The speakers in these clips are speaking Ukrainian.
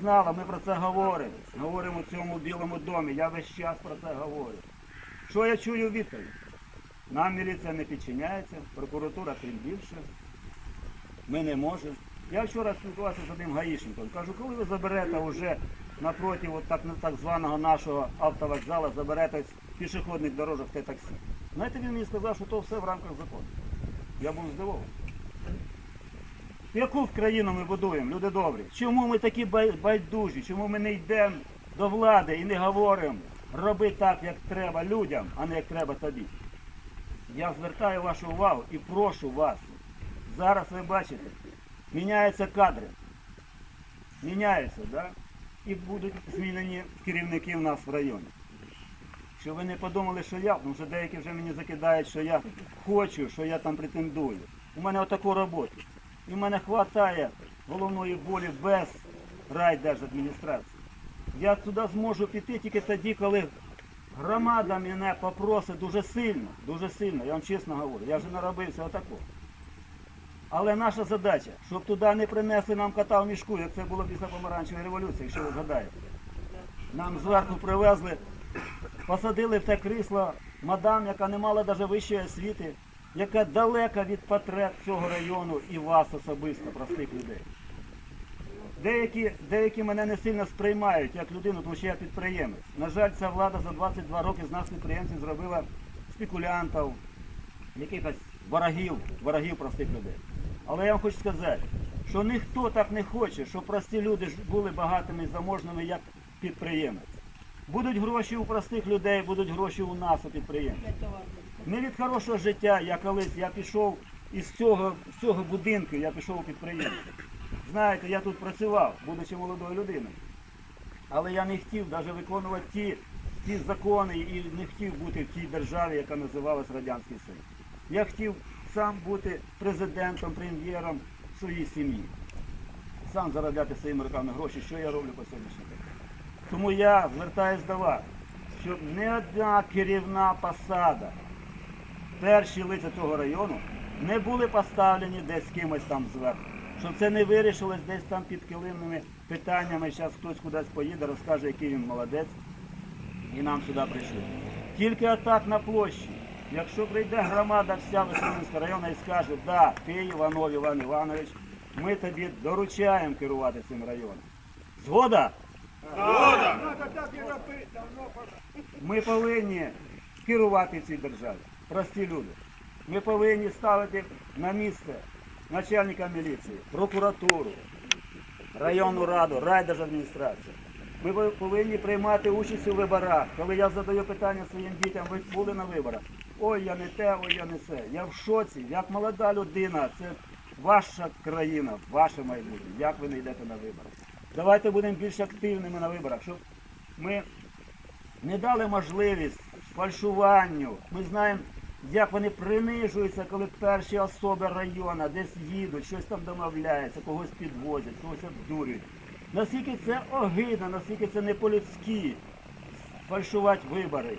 знала, ми про це говоримо. Говоримо в цьому білому домі. Я весь час про це говорю. Що я чую відповідь? Нам міліція не підчиняється, прокуратура тим більше. Ми не можемо. Я вчора спілкувався з одним гаїшником. Кажу, коли ви заберете вже напроти от так, так званого нашого автовокзалу, заберете пішохідних дорожок те таксі. Знаєте, він мені сказав, що то все в рамках закону. Я був здивований. Яку країну ми будуємо, люди добрі? Чому ми такі байдужі? Чому ми не йдемо до влади і не говоримо, роби так, як треба людям, а не як треба тобі? Я звертаю вашу увагу і прошу вас. Зараз ви бачите, міняються кадри. Міняються, да? І будуть змінені керівники в нас в районі. Щоб ви не подумали, що я, тому що деякі вже мені закидають, що я хочу, що я там претендую. У мене отаку роботу. І в мене вистачає головної болі без райдержадміністрації. Я туди зможу піти тільки тоді, коли громада мене попросить дуже сильно, дуже сильно, я вам чесно говорю, я вже наробився отако. Але наша задача, щоб туди не принесли нам кота в мішку, як це було після помаранчевої революції, якщо ви згадаєте. Нам зверху привезли, посадили в те крісло мадам, яка не мала навіть вищої освіти, яка далека від потреб цього району і вас особисто, простих людей. Деякі, деякі мене не сильно сприймають як людину, тому що я підприємець. На жаль, ця влада за 22 роки з нас підприємців зробила спекулянтів, якихось ворогів, ворогів простих людей. Але я вам хочу сказати, що ніхто так не хоче, щоб прості люди були багатими і заможними, як підприємець. Будуть гроші у простих людей, будуть гроші у нас, у підприємців. Не від хорошого життя, я колись я пішов із цього, цього будинку, я пішов у підприємство. Знаєте, я тут працював, будучи молодою людиною. Але я не хотів навіть виконувати ті, ті закони і не хотів бути в тій державі, яка називалась Радянський Союз. Я хотів сам бути президентом, прем'єром своїй сім'ї. Сам заробляти своїми руками гроші, що я роблю по сьогоднішній день. Тому я звертаюся до вас, щоб не одна керівна посада, перші лиця цього району не були поставлені десь кимось там зверху. Щоб це не вирішилось десь там під килимними питаннями. Зараз хтось кудись поїде, розкаже, який він молодець, і нам сюди прийшли. Тільки отак на площі. Якщо прийде громада вся Веселинського району і скаже, да, ти Іванов Іван Іванович, ми тобі доручаємо керувати цим районом. Згода? Ми повинні керувати цій державі, прості люди. Ми повинні ставити на місце начальника міліції, прокуратуру, районну раду, райдержадміністрацію. Ми повинні приймати участь у виборах. Коли я задаю питання своїм дітям, ви були на виборах. Ой, я не те, ой, я не це. Я в шоці, як молода людина, це ваша країна, ваше майбутнє. Як ви не йдете на вибори? Давайте будемо більш активними на виборах, щоб ми не дали можливість фальшуванню. Ми знаємо, як вони принижуються, коли перші особи району десь їдуть, щось там домовляються, когось підвозять, когось обдурюють. Наскільки це огидно, наскільки це не по-людськи фальшувати вибори.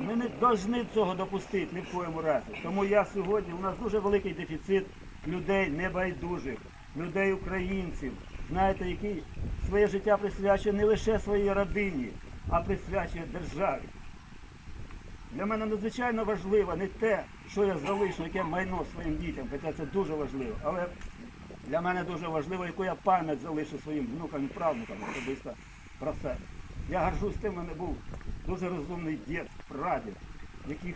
Ми не повинні цього допустити ні в коєму разі. Тому я сьогодні, у нас дуже великий дефіцит людей небайдужих, людей українців, знаєте, які своє життя присвячує не лише своїй родині, а присвячує державі. Для мене надзвичайно важливо не те, що я залишу, яке майно своїм дітям, хоча це дуже важливо. Але для мене дуже важливо, яку я пам'ять залишу своїм внукам і правнукам особисто про себе. Я горжусь тим, в мене був дуже розумний дід, прадід, яких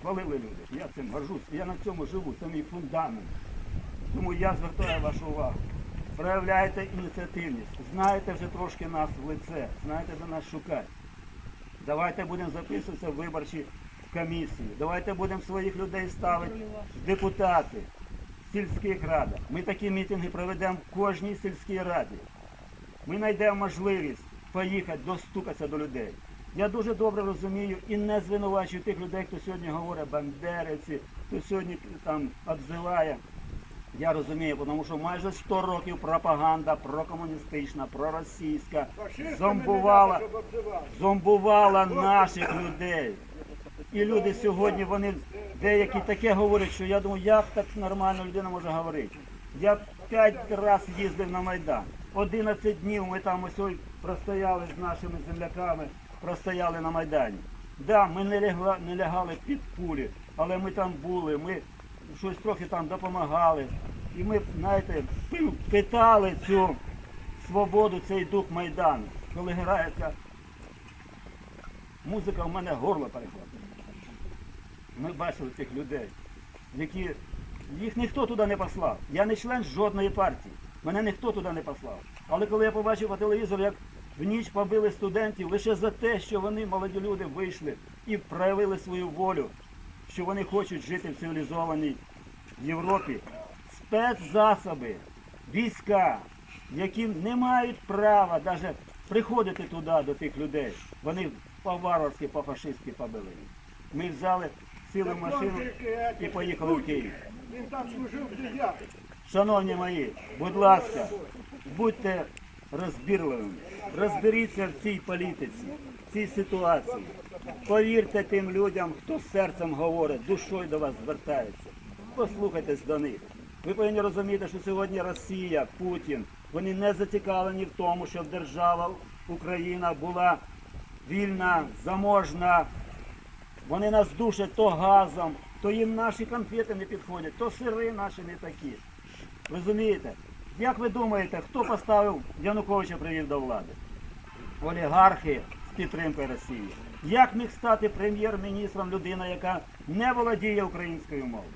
хвалили люди. Я цим горжусь. Я на цьому живу, це мій фундамент. Тому я звертаю вашу увагу. Проявляйте ініціативність, знаєте вже трошки нас в лице, знаєте, де нас шукати. Давайте будемо записуватися в виборчі комісії. Давайте будемо своїх людей ставити депутати в сільських радах. Ми такі мітинги проведемо в кожній сільській раді. Ми знайдемо можливість поїхати, достукатися до людей. Я дуже добре розумію і не звинувачую тих людей, хто сьогодні говорить бандерівці, хто сьогодні там обзиває. Я розумію, тому що майже 100 років пропаганда прокомуністична, проросійська зомбувала, зомбувала наших людей. І люди сьогодні, вони деякі таке говорять, що я думаю, як так нормально людина може говорити. Я п'ять разів їздив на Майдан. 11 днів ми там ось простояли з нашими земляками, простояли на Майдані. Да, ми не, лягали під пулі, але ми там були, ми щось трохи там допомагали. І ми, знаєте, питали цю свободу, цей дух Майдану. Коли грається музика, в мене горло перехватує. Ми бачили тих людей, які їх ніхто туди не послав. Я не член жодної партії. Мене ніхто туди не послав. Але коли я побачив по телевізору, як в ніч побили студентів лише за те, що вони, молоді люди, вийшли і проявили свою волю, що вони хочуть жити в цивілізованій Європі, спецзасоби, війська, які не мають права навіть приходити туди до тих людей. Вони по-варварськи, по-фашистськи побили. Ми взяли, в машину і поїхали в Київ. Він там служив дев'ятий. Шановні мої, будь ласка, будьте розбірливими, розберіться в цій політиці, в цій ситуації. Повірте тим людям, хто серцем говорить, душою до вас звертається. Послухайтесь до них. Ви повинні розуміти, що сьогодні Росія, Путін, вони не зацікавлені в тому, щоб держава Україна була вільна, заможна, вони нас душать то газом, то їм наші конфети не підходять, то сири наші не такі. Розумієте? Як ви думаєте, хто поставив Януковича привів до влади? Олігархи з підтримкою Росії. Як міг стати прем'єр-міністром людина, яка не володіє українською мовою?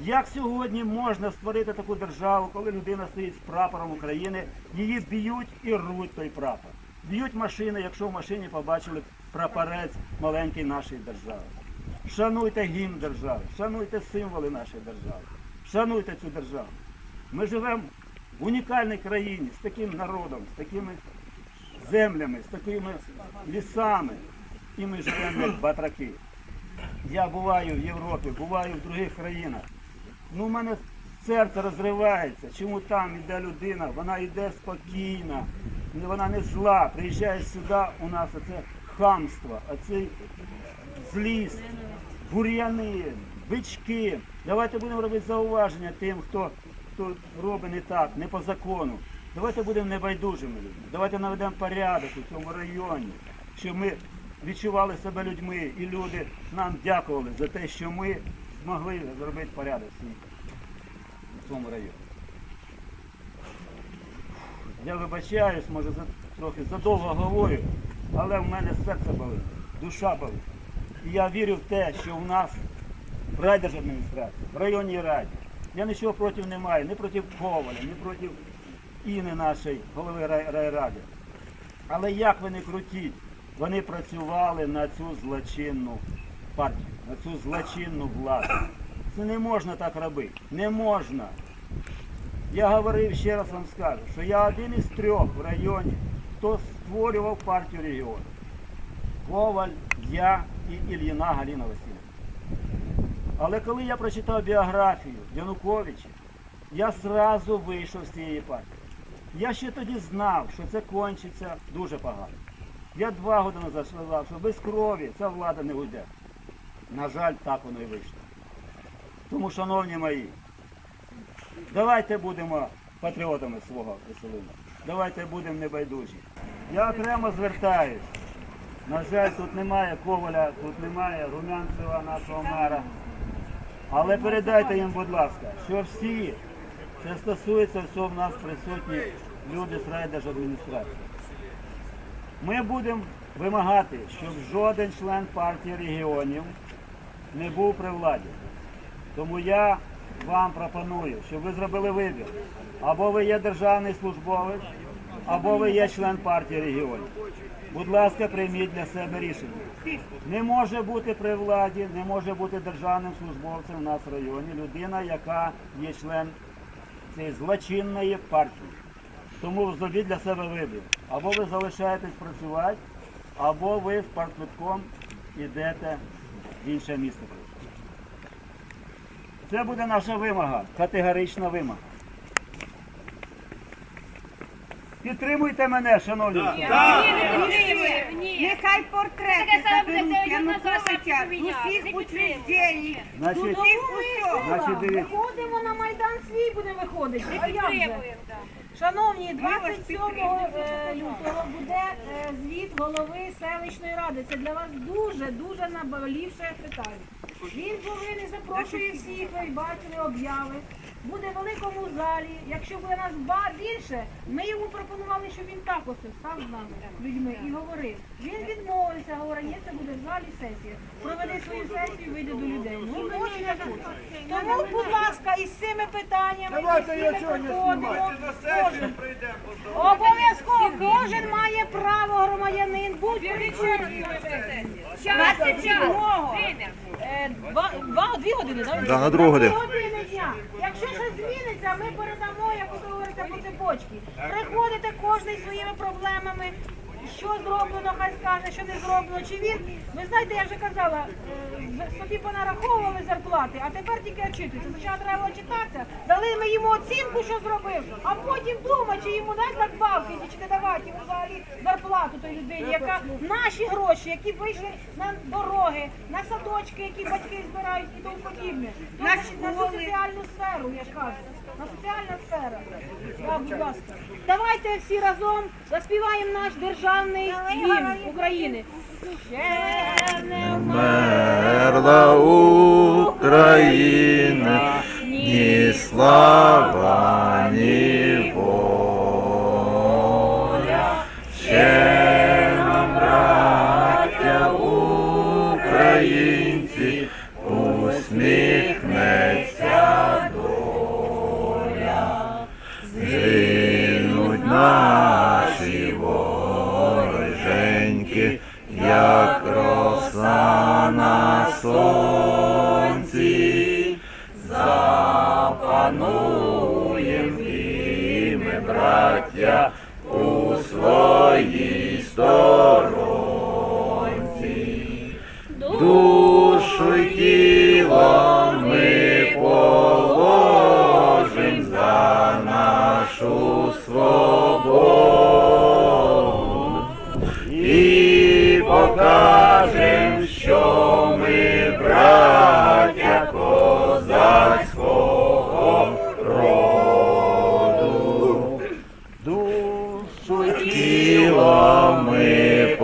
Як сьогодні можна створити таку державу, коли людина стоїть з прапором України, її б'ють і рвуть той прапор? Б'ють машини, якщо в машині побачили прапорець маленький нашої держави. Шануйте гімн держави, шануйте символи нашої держави, шануйте цю державу. Ми живемо в унікальній країні з таким народом, з такими землями, з такими лісами. І ми живемо як батраки. Я буваю в Європі, буваю в других країнах. Ну, у мене серце розривається. Чому там йде людина, вона йде спокійно, вона не зла. Приїжджає сюди, у нас оце хамство, оцей злість, бур'яни, бички. Давайте будемо робити зауваження тим, хто, хто робить не так, не по закону. Давайте будемо небайдужими людьми. Давайте наведемо порядок у цьому районі, щоб ми відчували себе людьми і люди нам дякували за те, що ми змогли зробити порядок в цьому районі. Я вибачаюсь, може за, трохи задовго говорю, але в мене серце болить, душа болить. І я вірю в те, що в нас в райдержадміністрації, в районній раді. Я нічого проти не маю, ні проти Коваля, ні проти Іни нашої, голови рай- райради. Але як ви не крутіть, вони працювали на цю злочинну партію, на цю злочинну владу. Це не можна так робити. Не можна. Я говорив, ще раз вам скажу, що я один із трьох в районі, хто створював партію регіону. Коваль, я і Ільїна Галіна Васильівна. Але коли я прочитав біографію Януковича, я зразу вийшов з цієї партії. Я ще тоді знав, що це кончиться дуже погано. Я два роки назад сказав, що без крові ця влада не уйде. На жаль, так воно і вийшло. Тому, шановні мої, давайте будемо патріотами свого веселина. Давайте будемо небайдужі. Я окремо звертаюсь. На жаль, тут немає Коваля, тут немає Румянцева, нашого мера. Але передайте їм, будь ласка, що всі, це стосується всього в нас присутні люди з райдержадміністрації. Ми будемо вимагати, щоб жоден член партії регіонів не був при владі. Тому я вам пропоную, щоб ви зробили вибір. Або ви є державний службовець, або ви є член партії регіонів. Будь ласка, прийміть для себе рішення. Не може бути при владі, не може бути державним службовцем в нас в районі людина, яка є член цієї злочинної партії. Тому зробіть для себе вибір. Або ви залишаєтесь працювати, або ви з партквитком йдете в інше місце. Це буде наша вимога, категорична вимога. Підтримуйте мене, шановні. Ні, ні. Нехай портрети заберуть Януковича усіх учреждень, усіх усього. Виходимо на Майдан свій, будемо виходити. Підтримуємо. Шановні, 27 е, лютого буде е, звіт голови селищної ради. Це для вас дуже дуже наболівше питання. Він повинен запрошує всіх, ви бачили обяви. Буде в великому залі. Якщо буде нас ба- більше, ми йому пропонували, щоб він також став з нами людьми і говорив. Він відмовився, говорить, ні, це буде в залі сесія. Проведи свою сесію, вийде до людей. Ну, ми не хочемо. Тому, будь ласка, із цими питаннями Давайте із я цими цього не приходимо. Кожен. Обов'язково кожен має право громадянин бути Час і час. Е, Два, два, дві години, так? Да, на другу годину. Дня. Якщо щось зміниться, ми передамо, як ви говорите, по цепочці. Приходите кожний своїми проблемами. Що зроблено, хай скаже, що не зроблено. Чи він, ви знаєте, я вже казала, е, собі понараховували зарплати, а тепер тільки очитуються. Спочатку треба очитатися, дали ми йому оцінку, що зробив, а потім думати, чи йому дати надбавки, чи не давати йому взагалі зарплату той людині, яка наші гроші, які вийшли на дороги, на садочки, які батьки збирають і тому подібне. На на соціальну сферу, я ж кажу. На соціальна сфера. Да, будь ласка. Давайте всі разом заспіваємо наш державний гімн України. Ще не Мерла Україна, ні слава, ні воля. Ще нам, браття українці, усміхнеться у своїй сторонці. Душу й тіло ми